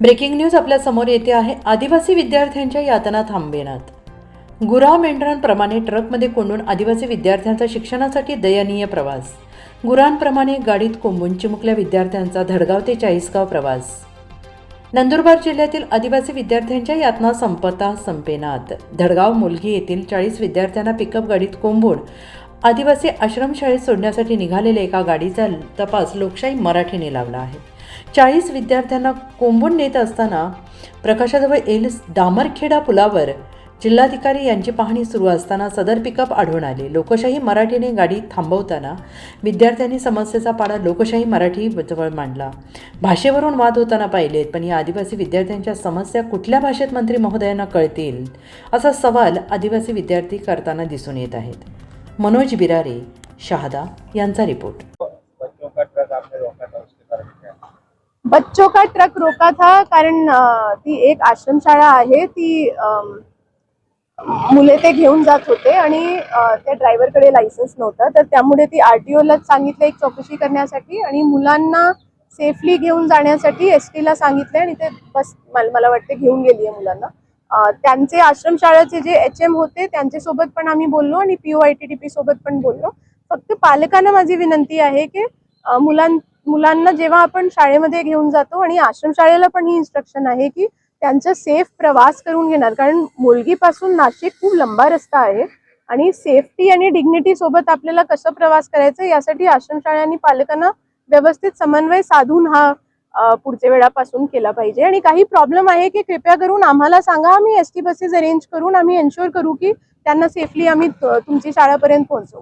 Breaking news आपल्यासमोर येते आहे. आदिवासी विद्यार्थ्यांच्या यातना थांबेनात गुरा मेंढरांप्रमाणे ट्रकमध्ये कोंडून आदिवासी विद्यार्थ्यांचा शिक्षणासाठी दयनीय प्रवास. गुरांप्रमाणे गाडीत कोंबून चिमुकल्या विद्यार्थ्यांचा धडगाव ते चाळीसगाव प्रवास. नंदुरबार जिल्ह्यातील आदिवासी विद्यार्थ्यांच्या यातना संपता संपेनात. धडगाव मुलगी येथील चाळीस विद्यार्थ्यांना पिकअप गाडीत कोंबून आदिवासी आश्रमशाळेत सोडण्यासाठी निघालेल्या एका गाडीचा तपास लोकशाही मराठीने लावला आहे. चाळीस विद्यार्थ्यांना कोंबून नेत असताना प्रकाशाजवळ येईल दामरखेडा पुलावर. जिल्हाधिकारी यांची पाहणी सुरू असताना सदर पिकअप आढळून आले. लोकशाही मराठीने गाडी थांबवताना विद्यार्थ्यांनी समस्येचा पाडा लोकशाही मराठी जवळ मांडला. भाषेवरून वाद होताना पाहिलेत पण या आदिवासी विद्यार्थ्यांच्या समस्या कुठल्या भाषेत मंत्री महोदयांना कळतील असा सवाल आदिवासी विद्यार्थी करताना दिसून येत आहेत. मनोज बिरारे शहादा यांचा रिपोर्ट बच्चों का ट्रक आपने रोका था उसके बारे में क्या बच्चों का ट्रक रोका था कारण ती एक आश्रमशाळा आहे ती मुले ते घेऊन जात होते आणि त्या ड्रायव्हरकडे लायसन्स नव्हतं. तर त्यामुळे ती आर टी ओला सांगितलं एक चौकशी करण्यासाठी आणि मुलांना सेफली घेऊन जाण्यासाठी एस टीला सांगितलं आणि ते बस मला वाटते घेऊन गेली आहे मुलांना त्यांचे आश्रमशाळाचे जे एच एम होते त्यांच्यासोबत पण आम्ही बोललो आणि P O I T D P सोबत पण बोललो. फक्त पालकांना माझी विनंती आहे की मुलां मुलांना जेव्हा आपण शाळेमध्ये घेऊन जातो आणि आश्रमशाळेला पण ही इन्स्ट्रक्शन आहे की त्यांचा सेफ प्रवास करून घेणार. कारण मुलगीपासून नाशिक खूप लंबा रस्ता आहे आणि सेफ्टी आणि डिग्निटी सोबत आपल्याला कसं प्रवास करायचं यासाठी आश्रमशाळा आणि पालकांना व्यवस्थित समन्वय साधून हा पुढच्या वेळापासून केला पाहिजे. आणि काही प्रॉब्लेम आहे की कृपया करून आम्हाला सांगा आम्ही एस टी बसेस अरेंज करून आम्ही एन्श्योर करू की त्यांना सेफली आम्ही तुमची शाळापर्यंत पोहोचवू.